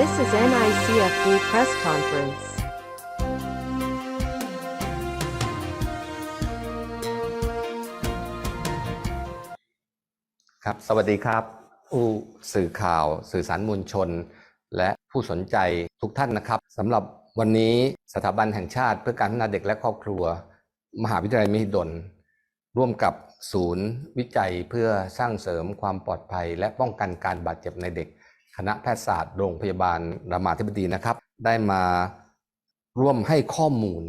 This is NICFD press conference. ครับ สวัสดีครับ ผู้สื่อข่าว สื่อสารมวลชน และผู้สนใจทุกท่านนะครับสำหรับวันนี้สถาบันแห่งชาติเพื่อการพัฒนาเด็กและครอบครัว มหาวิทยาลัยมหิดล ร่วมกับศูนย์วิจัยเพื่อสร้างเสริมความปลอดภัย และป้องกันการบาดเจ็บในเด็ก คณะแพทยศาสตร์โรงพยาบาลรามาธิบดีนะครับ ได้มาร่วมให้ข้อมูล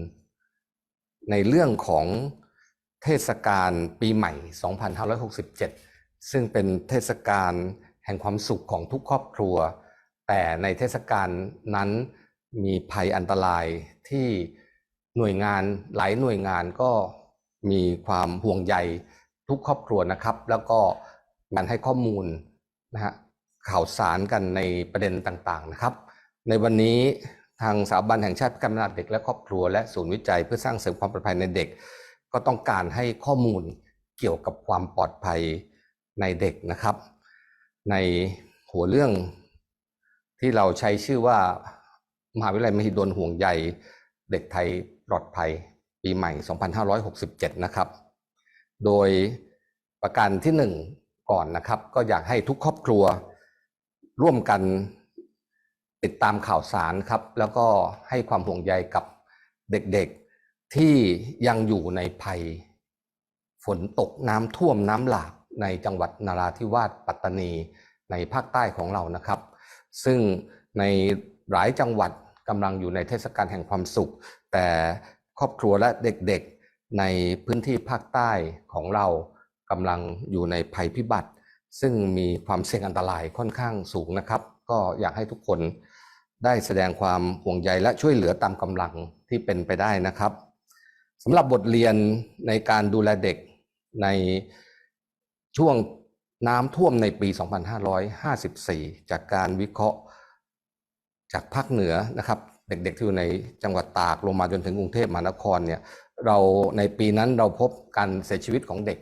ในเรื่องของเทศกาลปีใหม่ 2567 ซึ่งเป็นเทศกาลแห่งความสุขของทุกครอบครัว แต่ในเทศกาลนั้นมีภัยอันตรายที่หน่วยงานหลายหน่วยงานก็มีความห่วงใยทุกครอบครัวนะครับ แล้วก็การให้ข้อมูลนะฮะ ข่าวสารกันในประเด็นต่างๆนะครับ ในวันนี้ทางสถาบันแห่งชาติการพัฒนาเด็กและครอบครัวและศูนย์วิจัยเพื่อสร้างเสริมความปลอดภัยในเด็ก ก็ต้องการให้ข้อมูลเกี่ยวกับความปลอดภัยในเด็กนะครับ ในหัวเรื่องที่เราใช้ชื่อว่ามหาวิทยาลัยมหิดลห่วงใยเด็กไทยปลอดภัยปีใหม่ 2567 นะครับ โดยประการที่หนึ่งก่อนนะครับ ก็อยากให้ทุกครอบครัว ร่วมกันติดตามข่าวสารครับ แล้วก็ให้ความห่วงใยกับเด็กๆที่ยังอยู่ในภัย ฝนตกน้ำท่วมน้ำหลากในจังหวัดนาราธิวาสปัตตานีในภาคใต้ของเรานะครับ ซึ่งในหลายจังหวัดกำลังอยู่ในเทศกาลแห่งความสุข แต่ครอบครัวและเด็กๆในพื้นที่ภาคใต้ของเรากำลังอยู่ในภัยพิบัติ ซึ่งมีความเสี่ยงอันตรายค่อนข้างสูงนะครับ ก็อยากให้ทุกคนได้แสดงความห่วงใยและช่วยเหลือตามกำลังที่เป็นไปได้นะครับสำหรับบทเรียนในการดูแลเด็กในช่วงน้ำท่วมในปี 2554 จากการวิเคราะห์จากภาคเหนือนะครับ เด็กๆที่อยู่ในจังหวัดตากลงมาจนถึงกรุงเทพมหานครเนี่ยเราในปีนั้นเราพบการเสียชีวิตของเด็ก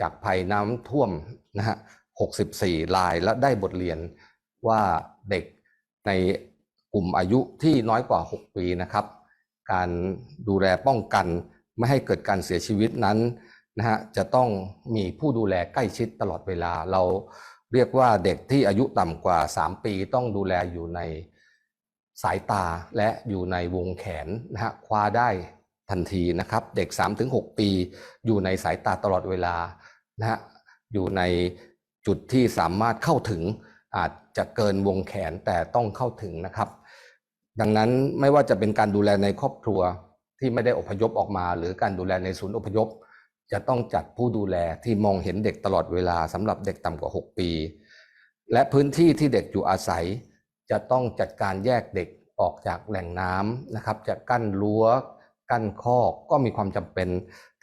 จากภัยน้ำท่วมนะฮะ 64 รายและได้บทเรียนว่าเด็กในกลุ่มอายุที่น้อยกว่า 6 ปีนะครับ การดูแลป้องกันไม่ให้เกิดการเสียชีวิตนั้นนะฮะจะต้องมีผู้ดูแลใกล้ชิดตลอดเวลาเราเรียกว่าเด็กที่อายุต่ำกว่า 3 ปีต้องดูแลอยู่ในสายตาและอยู่ในวงแขนนะฮะคว้าได้ทันทีนะครับ เด็ก 3-6 ปีอยู่ในสายตาตลอดเวลานะฮะอยู่ใน จุดที่สามารถเข้าถึงอาจจะเกินวงแขนแต่ต้องเข้าถึงนะครับ ดังนั้นไม่ว่าจะเป็นการดูแลในครอบครัวที่ไม่ได้อพยพออกมา หรือการดูแลในศูนย์อพยพ จะต้องจัดผู้ดูแลที่มองเห็นเด็กตลอดเวลาสำหรับเด็กต่ำกว่า 6 ปี และพื้นที่ที่เด็กอยู่อาศัย จะต้องจัดการแยกเด็กออกจากแหล่งน้ำนะครับ จะกั้นรั้วกั้นคอกก็มีความจำเป็น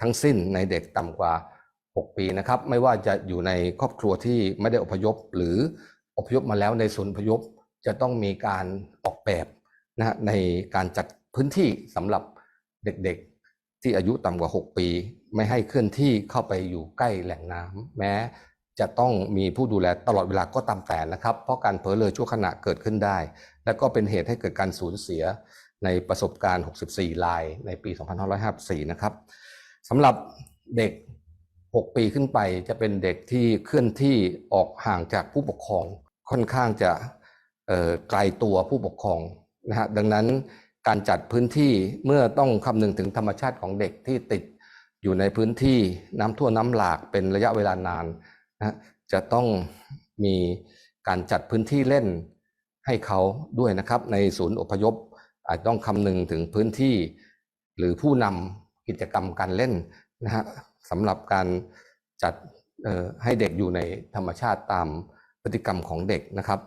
ทั้งสิ้นในเด็กต่ำกว่า 6 ปีนะครับ ไม่ว่าจะอยู่ในครอบครัวที่ไม่ได้อพยพ หรืออพยพมาแล้วในศูนย์อพยพจะต้องมีการออกแบบนะฮะในการจัดพื้นที่สำหรับเด็กๆ ที่อายุต่ำกว่า 6 ปี ไม่ให้เคลื่อนที่เข้าไปอยู่ใกล้แหล่งน้ำแม้จะต้องมีผู้ดูแลตลอดเวลาก็ตามแต่นะครับ เพราะการเผลอเลยชั่วขณะเกิดขึ้นได้ และก็เป็นเหตุให้เกิดการสูญเสียในประสบการณ์ 64รายในปี 2554 นะครับสำหรับเด็ก 6 ปีขึ้นไปจะเป็นเด็กที่เคลื่อนที่ออกห่างจากผู้ปกครอง ค่อนข้างจะไกลตัวผู้ปกครองนะฮะดังนั้นการจัดพื้นที่เมื่อต้องคำนึงถึงธรรมชาติของเด็กที่ติดอยู่ในพื้นที่น้ำท่วมน้ำหลากเป็นระยะเวลานานนะจะต้องมีการจัดพื้นที่เล่นให้เขาด้วยนะครับ ในศูนย์อพยพ อาจต้องคำนึงถึงพื้นที่ หรือผู้นำกิจกรรมการเล่นนะฮะ สำหรับการจัดให้เด็กอยู่ในธรรมชาติตามพฤติกรรมของเด็กนะครับ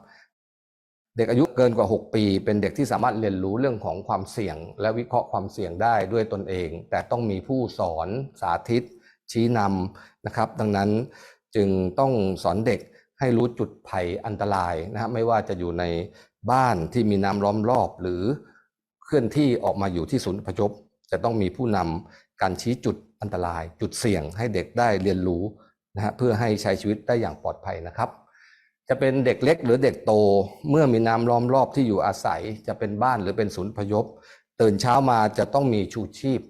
เด็กอายุเกินกว่า 6 ปี เป็นเด็กที่สามารถเรียนรู้เรื่องของความเสี่ยง และวิเคราะห์ความเสี่ยงได้ด้วยตนเอง แต่ต้องมีผู้สอนสาธิต ชี้นำนะครับ ดังนั้นจึงต้องสอนเด็กให้รู้จุดภัยอันตรายนะครับไม่ว่าจะอยู่ในบ้านที่มีน้ำล้อมรอบหรือเคลื่อนที่ออกมาอยู่ที่ศูนย์อพยพจะต้องมีผู้นำการชี้จุด อันตราย จุดเสี่ยงให้เด็กได้เรียนรู้นะฮะเพื่อให้ใช้ชีวิตได้อย่างปลอดภัยนะครับ จะเป็นเด็กเล็กหรือเด็กโต เมื่อมีน้ำล้อมรอบที่อยู่อาศัย จะเป็นบ้านหรือเป็นศูนย์พยพ ตื่นเช้ามาจะต้องมีชูชีพ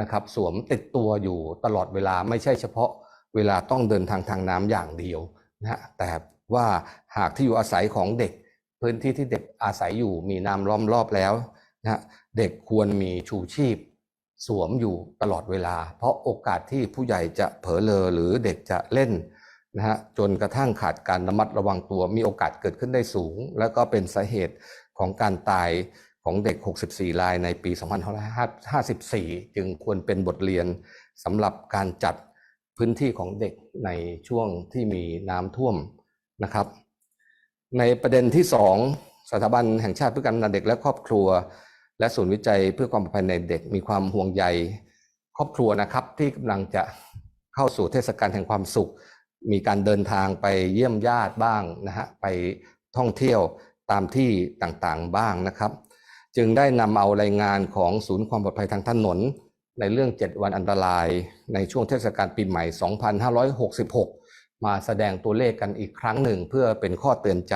นะครับ สวมติดตัวอยู่ตลอดเวลาไม่ใช่เฉพาะเวลาต้องเดินทางทางน้ำอย่างเดียวนะฮะแต่ว่าหากที่อยู่อาศัยของเด็ก พื้นที่ที่เด็กอาศัยอยู่มีน้ำล้อมรอบแล้วนะฮะเด็กควรมีชูชีพ สวมอยู่ตลอดเวลา เพราะโอกาสที่ผู้ใหญ่จะเผลอเลอหรือเด็กจะเล่นนะฮะจนกระทั่งขาดการระมัดระวังตัวมีโอกาสเกิดขึ้นได้สูง แล้วก็เป็นสาเหตุของการตายของเด็ก 64 รายในปี 2554 จึงควรเป็นบทเรียนสำหรับการจัดพื้นที่ของเด็กในช่วงที่มีน้ำท่วมนะครับ ในประเด็นที่ 2 สถาบันแห่งชาติเพื่อการพัฒนาเด็กและครอบครัว และศูนย์วิจัยเพื่อความปลอดภัยในเด็กมีความห่วงใยครอบครัวนะครับ ที่กำลังจะเข้าสู่เทศกาลแห่งความสุข มีการเดินทางไปเยี่ยมญาติบ้างนะฮะไปท่องเที่ยวตามที่ต่างๆบ้างนะครับ จึงได้นำเอารายงานของศูนย์ความปลอดภัยทางถนน ในเรื่อง 7 วันอันตราย ในช่วงเทศกาลปีใหม่ 2566 มาแสดงตัวเลขกันอีกครั้งหนึ่งเพื่อเป็นข้อเตือนใจ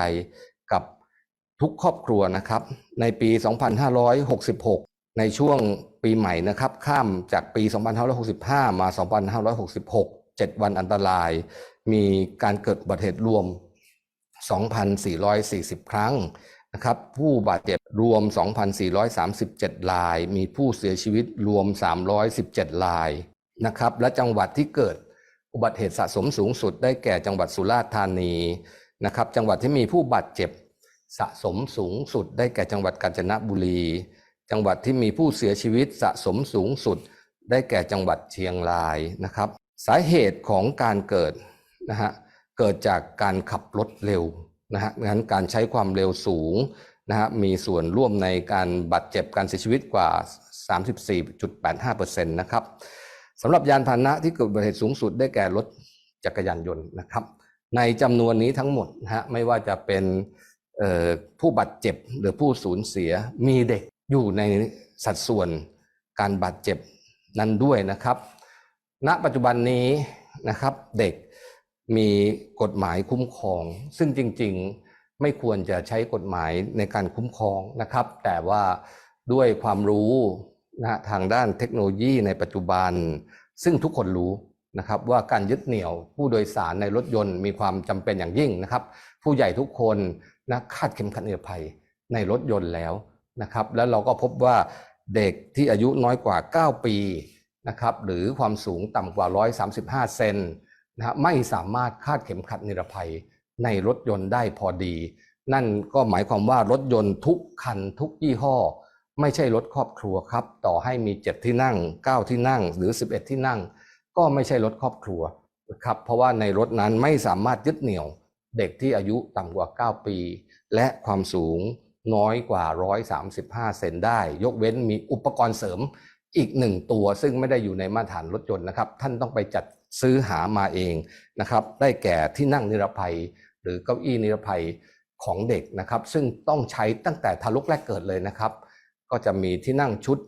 ทุกครอบครัวนะครับ ในปี 2566 ในช่วงปีใหม่นะครับ ข้ามจากปี 2565 มา 2566 7 วันอันตราย มีการเกิดอุบัติเหตุรวม 2,440 ครั้งนะครับ ผู้บาดเจ็บรวม 2,437 ราย มีผู้เสียชีวิตรวม 317 รายนะครับ และจังหวัดที่เกิดอุบัติเหตุสะสมสูงสุดได้แก่จังหวัดสุราษฎร์ธานีนะครับ จังหวัดที่มีผู้บาดเจ็บ สะสมสูงสุดได้แก่จังหวัดกาญจนบุรี จังหวัดที่มีผู้เสียชีวิตสะสมสูงสุด ได้แก่จังหวัดเชียงรายนะครับ สาเหตุของการเกิดนะฮะเกิดจากการขับรถเร็วนะฮะงั้นการใช้ความเร็วสูงนะฮะมีส่วนร่วมในการบาดเจ็บการเสียชีวิตกว่า 34.85%นะครับสำหรับยานพาหนะที่เกิดอุบัติเหตุสูงสุดได้แก่รถจักรยานยนต์นะครับ ในจำนวนนี้ทั้งหมดนะฮะไม่ว่าจะเป็น ผู้บาดเจ็บหรือผู้สูญเสียมีเด็กอยู่ในสัดส่วนการบาดเจ็บนั้นด้วยนะครับ ณ ปัจจุบันนี้นะครับเด็กมีกฎหมายคุ้มครอง ซึ่งจริงๆไม่ควรจะใช้กฎหมายในการคุ้มครองนะครับ แต่ว่าด้วยความรู้นะทางด้านเทคโนโลยีในปัจจุบัน ซึ่งทุกคนรู้นะครับว่าการยึดเหนี่ยวผู้โดยสารในรถยนต์มีความจำเป็นอย่างยิ่งนะครับ ผู้ใหญ่ทุกคน นะคาดเข็มขัดนิรภัยในรถยนต์แล้วนะครับ แล้วเราก็พบว่าเด็กที่อายุน้อยกว่า 9 ปีนะครับหรือความสูงต่ำกว่า 135 เซนนะฮะไม่สามารถคาดเข็มขัดนิรภัยในรถยนต์ได้พอดี นั่นก็หมายความว่ารถยนต์ทุกคันทุกยี่ห้อ ไม่ใช่รถครอบครัวครับ ต่อให้มี 7 ที่นั่ง 9 ที่นั่ง หรือ 11 ที่นั่ง ก็ไม่ใช่รถครอบครัวครับเพราะว่าในรถนั้นไม่สามารถยึดเหนี่ยว เด็กที่อายุต่ำกว่า 9 ปี และความสูงน้อยกว่า 135 เซนได้ ยกเว้นมีอุปกรณ์เสริมอีกหนึ่งตัว ซึ่งไม่ได้อยู่ในมาตรฐานรถยนต์นะครับ ท่านต้องไปจัดซื้อหามาเองนะครับ ได้แก่ที่นั่งนิรภัย หรือเก้าอี้นิรภัยของเด็กนะครับ ซึ่งต้องใช้ตั้งแต่ทารกแรกเกิดเลยนะครับ ก็จะมีที่นั่งชุด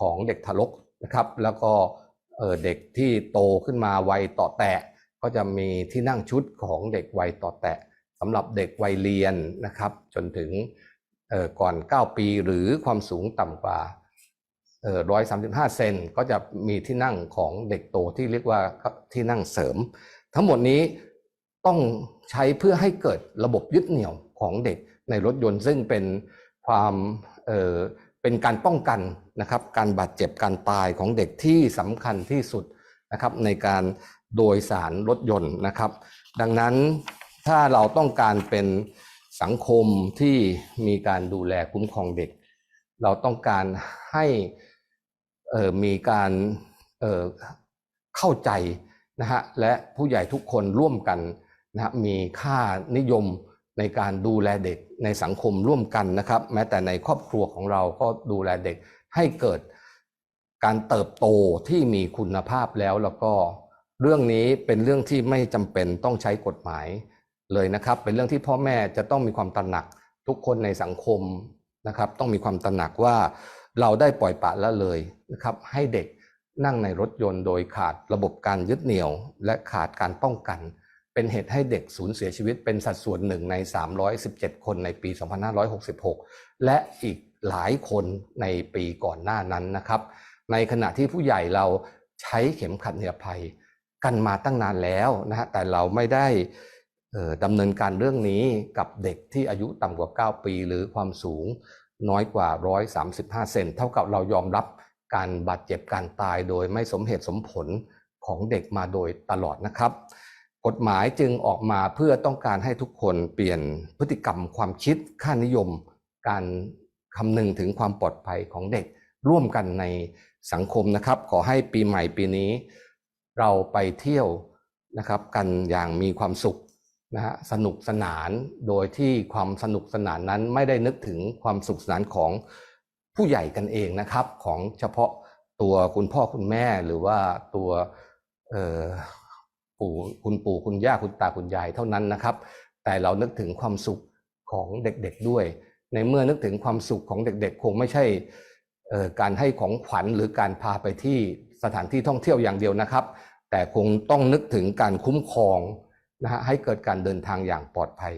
ของเด็กทารกนะครับ แล้วก็เเด็กที่โตขึ้นมาวัยต่อแตะ ก็จะมีที่นั่งชุดของเด็กวัยต่อแตะสำหรับเด็กวัยเรียนนะครับ จนถึงก่อก่อน9 ปีหรือความสูงต่ำกว่าเอ่อ135 เซนก็จะมีที่นั่งของเด็กโตที่เรียกว่าที่นั่งเสริม ทั้งหมดนี้ต้องใช้เพื่อให้เกิดระบบยึดเหนี่ยวของเด็กในรถยนต์ซึ่งเป็นความเเป็นการป้องกันนะครับ การบาดเจ็บการตายของเด็กที่สำคัญที่สุดนะครับในการ โดยสารรถยนต์นะครับ ดังนั้นถ้าเราต้องการเป็นสังคมที่มีการดูแลคุ้มครองเด็ก เราต้องการให้มีการเเข้าใจนะฮะและผู้ใหญ่ทุกคนร่วมกันนะฮะมีค่านิยมในการดูแลเด็กในสังคมร่วมกันนะครับ แม้แต่ในครอบครัวของเราก็ดูแลเด็กให้เกิดการเติบโตที่มีคุณภาพแล้วแล้วก็ เรื่องนี้เป็นเรื่องที่ไม่จำเป็นต้องใช้กฎหมายเลยนะครับ เป็นเรื่องที่พ่อแม่จะต้องมีความตระหนักทุกคนในสังคมนะครับ ต้องมีความตระหนักว่าเราได้ปล่อยปละละเลยนะครับ ให้เด็กนั่งในรถยนต์โดยขาดระบบการยึดเหนี่ยว และขาดการป้องกันเเป็นเหตุให้เด็กสูญเสียชีวิตเป็นสัดส่วนหนึ่งใน 317 คนในปี 2566 และอีกหลายคนในปีก่อนหน้านั้นนะครับ ในขณะที่ผู้ใหญ่เราใช้เข็มขัดนิรภัย กันมาตั้งนานแล้วนะฮะแต่เราไม่ได้ดำเนินการเรื่องนี้กับเด็กที่อายุต่ำกว่า 9 ปี หรือความสูงน้อยกว่า 135 เซนเท่ากับเรายอมรับการบาดเจ็บการตายโดยไม่สมเหตุสมผลของเด็กมาโดยตลอดนะครับ กฎหมายจึงออกมาเพื่อต้องการให้ทุกคนเปลี่ยนพฤติกรรมความคิดค่านิยม การคำนึงถึงความปลอดภัยของเด็กร่วมกันในสังคมนะครับ ขอให้ปีใหม่ปีนี้ เราไปเที่ยวนะครับกันอย่างมีความสุขนะฮะสนุกสนานโดยที่ความสนุกสนานนั้นไม่ได้นึกถึงความสุขสนานของผู้ใหญ่กันเองนะครับ ของเฉพาะตัวคุณพ่อคุณแม่หรือว่าตัวปู่คุณปู่คุณย่าคุณตาคุณยายเท่านั้นนะครับ แต่เรานึกถึงความสุขของเด็กๆด้วย ในเมื่อนึกถึงความสุขของเด็กๆ คงไม่ใช่การให้ของขวัญหรือการพาไปที่สถานที่ท่องเที่ยวอย่างเดียวนะครับ แต่คงต้องนึกถึงการคุ้มครองนะฮะให้เกิดการเดินทางอย่างปลอดภัย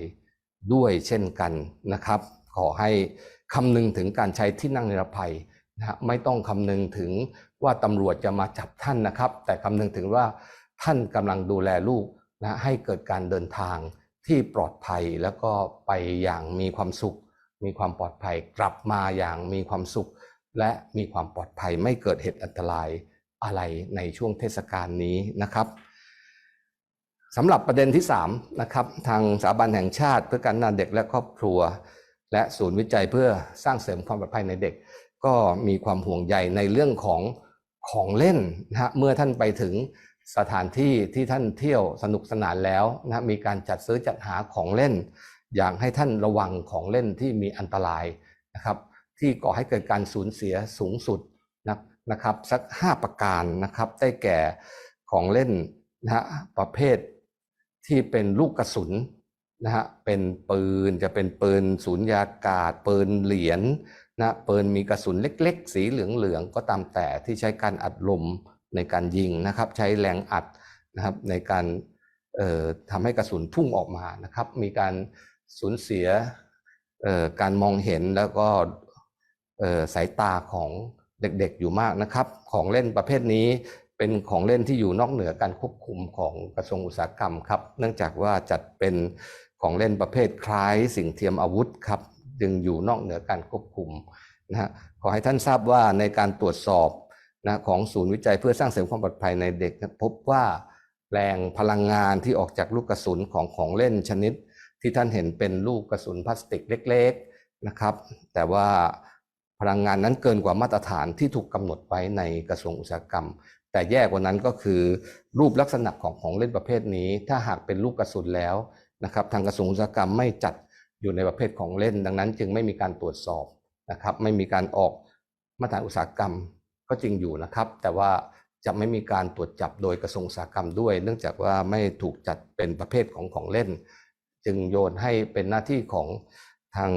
ด้วยเช่นกันนะครับ ขอให้คำนึงถึงการใช้ที่นั่งนิรภัยนะฮะไม่ต้องคำนึงถึงว่าตำรวจจะมาจับท่านนะครับ แต่คำนึงถึงว่าท่านกำลังดูแลลูกนะให้เกิดการเดินทางที่ปลอดภัยแล้วก็ไปอย่างมีความสุข มีความปลอดภัยกลับมาอย่างมีความสุข และมีความปลอดภัยไม่เกิดเหตุอันตราย อะไรในช่วงเทศกาลนี้นะครับสำหรับประเด็นที่3นะครับทางสถาบันแห่งชาติ เพื่อการพันาเด็กและครอบครัว และศูนย์วิจัยเพื่อสร้างเสริมความปลอดภัยในเด็ก ก็มีความห่วงใยในเรื่องของของเล่นนะฮะเมื่อท่านไปถึงสถานที่ที่ท่านเที่ยวสนุกสนานแล้วนะมีการจัดซื้อจัดหาของเล่น อย่างให้ท่านระวังของเล่นที่มีอันตรายนะครับที่ก่อให้เกิดการสูญเสียสูงสุด นะครับสัก 5 ประการนะครับ ได้แก่ของเล่นนะฮะประเภทที่เป็นลูกกระสุนนะฮะเป็นปืนจะเป็นปืนสูญญากาศ ปืนเหรียญนะปืนมีกระสุนเล็ก ๆ สีเหลืองๆก็ตามแต่ที่ใช้การอัดลมในการยิงนะครับ ใช้แรงอัดนะครับในการเอ่อทำให้กระสุนพุ่งออกมานะครับ มีการสูญเสียเอ่อการมองเห็นแล้วก็เอ่อสายตาของ เด็กๆอยู่มากนะครับ ของเล่นประเภทนี้เป็นของเล่นที่อยู่นอกเหนือการควบคุมของกระทรวงอุตสาหกรรมครับ เนื่องจากว่าจัดเป็นของเล่นประเภทคล้ายสิ่งเทียมอาวุธครับจึงอยู่นอกเหนือการควบคุมนะฮะขอให้ท่านทราบว่าในการตรวจสอบนะของศูนย์วิจัยเพื่อสร้างเสริมความปลอดภัยในเด็ก พบว่าแรงพลังงานที่ออกจากลูกกระสุนของของเล่นชนิด ที่ท่านเห็นเป็นลูกกระสุนพลาสติกเล็ก ๆนะครับ แต่ว่า พลังงานนั้นเกินกว่ามาตรฐานที่ถูกกำหนดไว้ในกระทรวงอุตสาหกรรม แต่แย่กว่านั้นก็คือ รูปลักษณะของของเล่นประเภทนี้ ถ้าหากเป็นลูกกระสุนแล้วนะครับทางกระทรวงอุตสาหกรรมไม่จัดอยู่ในประเภทของเล่น ดังนั้น จึงไม่มีการตรวจสอบนะครับไม่มีการออกมาตรฐานอุตสาหกรรมก็จริงอยู่นะครับ แต่ว่าจะไม่มีการตรวจจับโดยกระทรวงอุตสาหกรรมด้วย เนื่องจากว่าไม่ถูกจัดเป็นประเภทของของเล่น จึงโยนให้เป็นหน้าที่ของทาง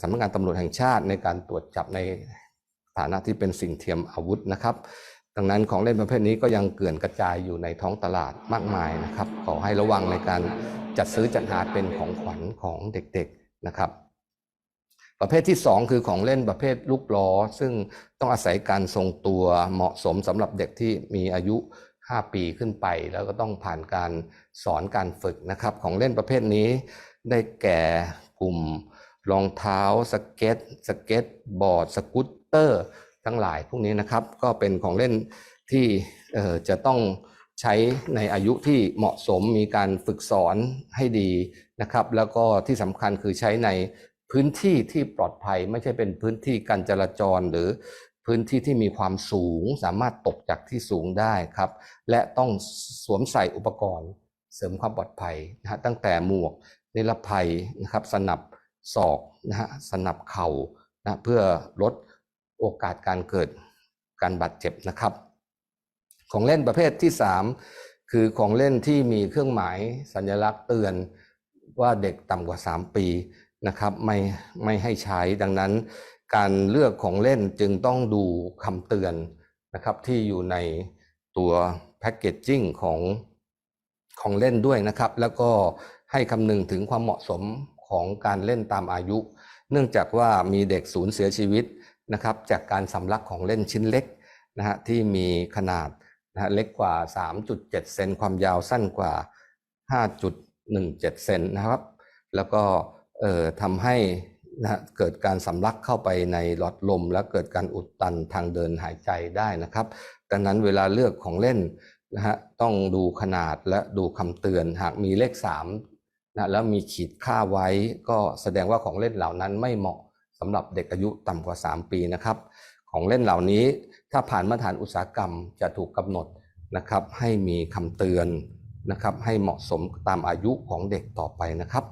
สำนักงานตำรวจแห่งชาติในการตรวจจับในฐานะที่เป็นสิ่งเทียมอาวุธนะครับ ดังนั้นของเล่นประเภทนี้ก็ยังเกลื่อนกระจายอยู่ในท้องตลาดมากมายนะครับ ขอให้ระวังในการจัดซื้อจัดหาเป็นของขวัญของเด็กๆนะครับ ประเภทที่ 2 คือของเล่นประเภทลูกล้อ ซึ่งต้องอาศัยการทรงตัวเหมาะสมสำหรับเด็กที่มีอายุ 5 ปีขึ้นไป แล้วก็ต้องผ่านการสอนการฝึกนะครับ ของเล่นประเภทนี้ได้แก่กลุ่ม รองเท้าสเก็ตสเก็ตบอร์ดสกูตเตอร์ ทั้งหลายพวกนี้นะครับ ก็เป็นของเล่นที่จะต้องใช้ในอายุที่เหมาะสมมีการฝึกสอนให้ดีนะครับ แล้วก็ที่สำคัญคือใช้ในพื้นที่ที่ปลอดภัยไม่ใช่เป็นพื้นที่การจราจรหรือพื้นที่ที่มีความสูงสามารถตกจากที่สูงได้ครับ และต้องสวมใส่อุปกรณ์เสริมความปลอดภัยนะฮะตั้งแต่หมวกนิรภัยนะครับสนับ ศอกนะฮะสนับเข่านะเพื่อลดโอกาสการเกิดการบาดเจ็บนะครับ ของเล่นประเภทที่ 3 คือของเล่นที่มีเครื่องหมายสัญลักษณ์เตือนว่าเด็กต่ำกว่า 3 ปีนะครับไม่ไม่ให้ใช้ดังนั้นการเลือกของเล่นจึงต้องดูคำเตือนนะครับที่อยู่ในตัวแพ็กเกจจิ้งของของเล่นด้วยนะครับ แล้วก็ให้คำนึงถึงความเหมาะสม ของการเล่นตามอายุ เนื่องจากว่ามีเด็กสูญเสียชีวิตนะครับจากการสำลักของเล่นชิ้นเล็กนะฮะที่มีขนาดนะฮะเล็กกว่า 3.7 เซนความยาวสั้นกว่า 5.17 เซนนะครับ แล้วก็เอ่อทำให้นะฮะเกิดการสำลักเข้าไปในหลอดลม และเกิดการอุดตันทางเดินหายใจได้นะครับดังนั้นเวลาเลือกของเล่นนะฮะต้องดูขนาดและดูคำเตือนหากมีเลข 3 นะแล้วมีขีดค่าไว้ก็แสดงว่าของเล่นเหล่านั้นไม่เหมาะสำหรับเด็กอายุต่ำกว่า 3 ปีนะครับ ของเล่นเหล่านี้ถ้าผ่านมาตรฐานอุตสาหกรรมจะถูกกำหนดนะครับให้มีคำเตือนนะครับให้เหมาะสมตามอายุของเด็กต่อไปนะครับ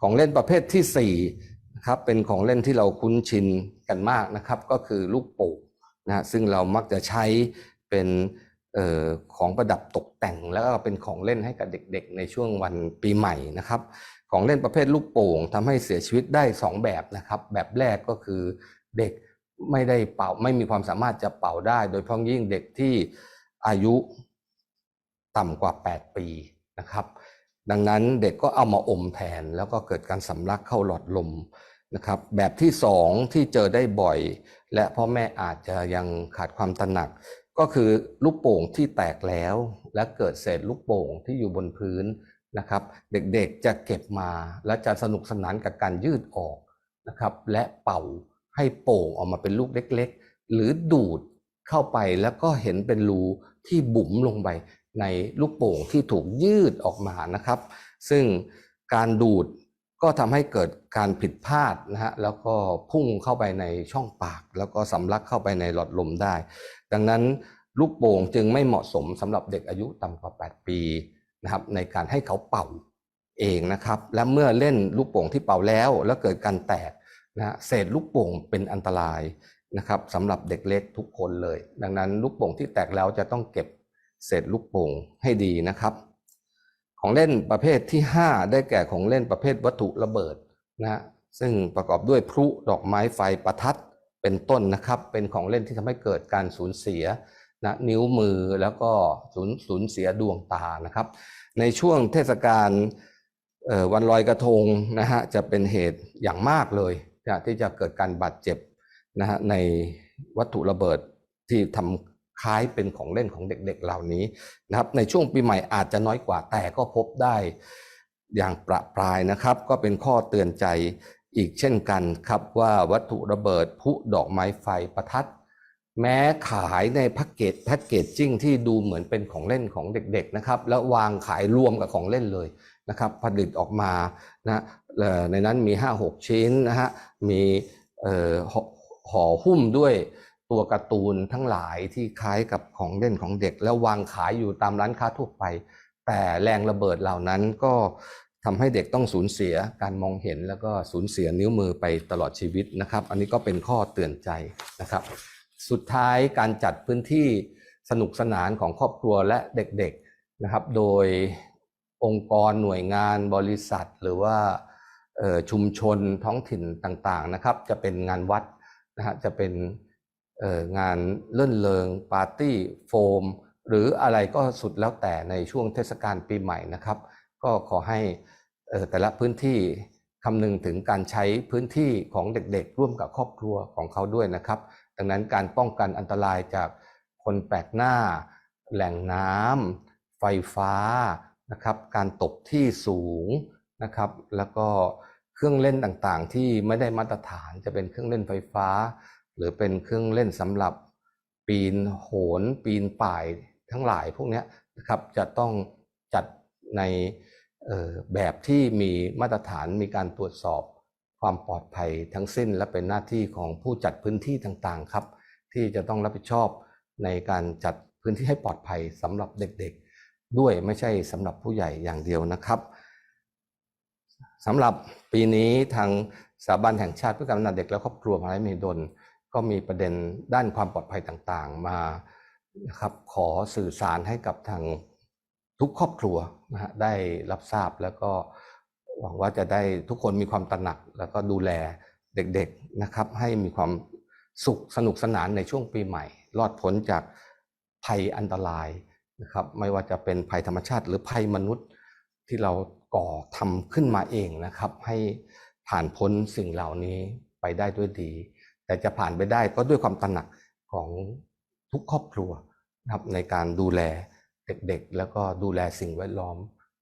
ของเล่นประเภทที่4นะครับเป็นของเล่นที่เราคุ้นชินกันมากนะครับ ก็คือลูกโป่งนะซึ่งเรามักจะใช้เป็น ของประดับตกแต่งแล้วก็เป็นของเล่นให้กับเด็กๆ ในช่วงวันปีใหม่นะครับ ของเล่นประเภทลูกโป่งทำให้เสียชีวิตได้ 2 แบบนะครับ แบบแรกก็คือเด็กไม่ได้เป่าไม่มีความสามารถจะเป่าได้ โดยเฉพาะยิ่งเด็กที่อายุต่ำกว่า 8 ปีนะครับ ดังนั้นเด็กก็เอามาอมแทนแล้วก็เกิดการสำลักเข้าหลอดลมนะครับ แบบที่สองที่เจอได้บ่อย และพ่อแม่อาจจะยังขาดความตระหนัก ก็คือลูกโป่งที่แตกแล้ว และเกิดเศษลูกโป่งที่อยู่บนพื้นนะครับ เด็กๆจะเก็บมาและจะสนุกสนานกับการยืดออกนะครับและเป่าให้โป่งออกมาเป็นลูกเล็ก ๆ หรือดูดเข้าไปแล้วก็เห็นเป็นรูที่บุ๋มลงไปในลูกโป่งที่ถูกยืดออกมานะครับ ซึ่งการดูดก็ทำให้เกิดการผิดพลาดนะฮะแล้วก็พุ่งเข้าไปในช่องปาก แล้วก็สำลักเข้าไปในหลอดลมได้ ดังนั้นลูกโป่งจึงไม่เหมาะสมสำหรับเด็กอายุต่ำกว่า 8 ปีนะครับในการให้เขาเป่าเองนะครับ และเมื่อเล่นลูกโป่งที่เป่าแล้วแล้วเกิดการแตกนะเศษลูกโป่งเป็นอันตรายนะครับสำหรับเด็กเล็กทุกคนเลย ดังนั้นลูกโป่งที่แตกแล้วจะต้องเก็บเศษลูกโป่งให้ดีนะครับ ของเล่นประเภทที่ 5 ได้แก่ของเล่นประเภทวัตถุระเบิดนะฮะซึ่งประกอบด้วยพลุดอกไม้ไฟประทัด เป็นต้นนะครับ เป็นของเล่นที่ทำให้เกิดการสูญเสียนะนิ้วมือแล้วก็สูญสูญเสียดวงตานะครับ ในช่วงเทศกาลวันลอยกระทงนะฮะจะเป็นเหตุอย่างมากเลยนะที่จะเกิดการบาดเจ็บนะฮะในวัตถุระเบิดที่ทำคล้ายเป็นของเล่นของเด็กๆเหล่านี้นะครับ ในช่วงปีใหม่อาจจะน้อยกว่าแต่ก็พบได้อย่างประปรายนะครับ ก็เป็นข้อเตือนใจ อีกเช่นกันครับว่าวัตถุระเบิดพุดอกไม้ไฟประทัด แม้ขายในแพ็กเกจแพ็กเกจจิ้งที่ดูเหมือนเป็นของเล่นของเด็กๆนะครับแล้ววางขายรวมกับของเล่นเลยนะครับผลิตออกมานะในนั้นมี 5-6 ชิ้นนะฮะมีห่อหุ้มด้วยตัวการ์ตูนทั้งหลายที่คล้ายกับของเล่นของเด็ก แล้ววางขายอยู่ตามร้านค้าทั่วไป แต่แรงระเบิดเหล่านั้นก็ ทำให้เด็กต้องสูญเสียการมองเห็นแล้วก็สูญเสียนิ้วมือไปตลอดชีวิตนะครับ อันนี้ก็เป็นข้อเตือนใจนะครับ สุดท้ายการจัดพื้นที่สนุกสนานของครอบครัวและเด็กๆนะครับ โดยองค์กรหน่วยงานบริษัท หรือว่าชุมชนท้องถิ่นต่างๆนะครับ จะเป็นงานวัดนะฮะจะเป็นงานเลื่นเลงปาร์ตี้โฟม หรืออะไรก็สุดแล้วแต่ในช่วงเทศกาลปีใหม่นะครับ ก็ขอให้แต่ละพื้นที่คำนึงถึงการใช้พื้นที่ของเด็กๆ ร่วมกับครอบครัวของเขาด้วยนะครับ ดังนั้นการป้องกันอันตรายจากคนแปลกหน้า แหล่งน้ำไฟฟ้านะครับ การตกที่สูงนะครับ แล้วก็เครื่องเล่นต่างๆ ที่ไม่ได้มาตรฐานจะเป็นเครื่องเล่นไฟฟ้า หรือเป็นเครื่องเล่นสำหรับปีนโหน ปีนป่ายทั้งหลายพวกนี้นะครับจะต้องจัด ในแบบที่มีมาตรฐานมีการตรวจสอบความปลอดภัยทั้งสิ้น และเป็นหน้าที่ของผู้จัดพื้นที่ต่างๆครับ ที่จะต้องรับผิดชอบในการจัดพื้นที่ให้ปลอดภัยสำหรับเด็กๆ ด้วยไม่ใช่สำหรับผู้ใหญ่อย่างเดียวนะครับสำหรับปีนี้ทางสถาบันแห่งชาติเพื่อการพัฒนาเด็กและครอบครัวมหาวิทยาลัยมหิดลก็มีประเด็นด้านความปลอดภัยต่างๆ มานะครับขอสื่อสารให้กับทางทุกครอบครัว นะฮะได้รับทราบแล้วก็หวังว่าจะได้ทุกคนมีความตระหนัก แล้วก็ดูแลเด็กๆนะครับ ให้มีความสุขสนุกสนานในช่วงปีใหม่ รอดพ้นจากภัยอันตรายนะครับ ไม่ว่าจะเป็นภัยธรรมชาติ หรือภัยมนุษย์ที่เราก่อทำขึ้นมาเองนะครับ ให้ผ่านพ้นสิ่งเหล่านี้ไปได้ด้วยดี แต่จะผ่านไปได้ก็ด้วยความตระหนักของทุกครอบครัวนะครับในการดูแล เด็กๆ แล้วก็ดูแลสิ่งแวดล้อม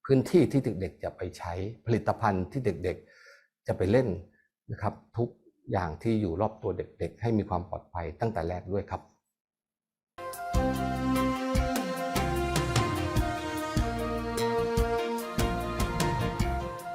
พื้นที่ที่เด็กๆ จะไปใช้ผลิตภัณฑ์ที่เด็กๆ จะไปเล่นนะครับ ทุกอย่างที่อยู่รอบตัวเด็กๆ ให้มีความปลอดภัยตั้งแต่แรกด้วยครับ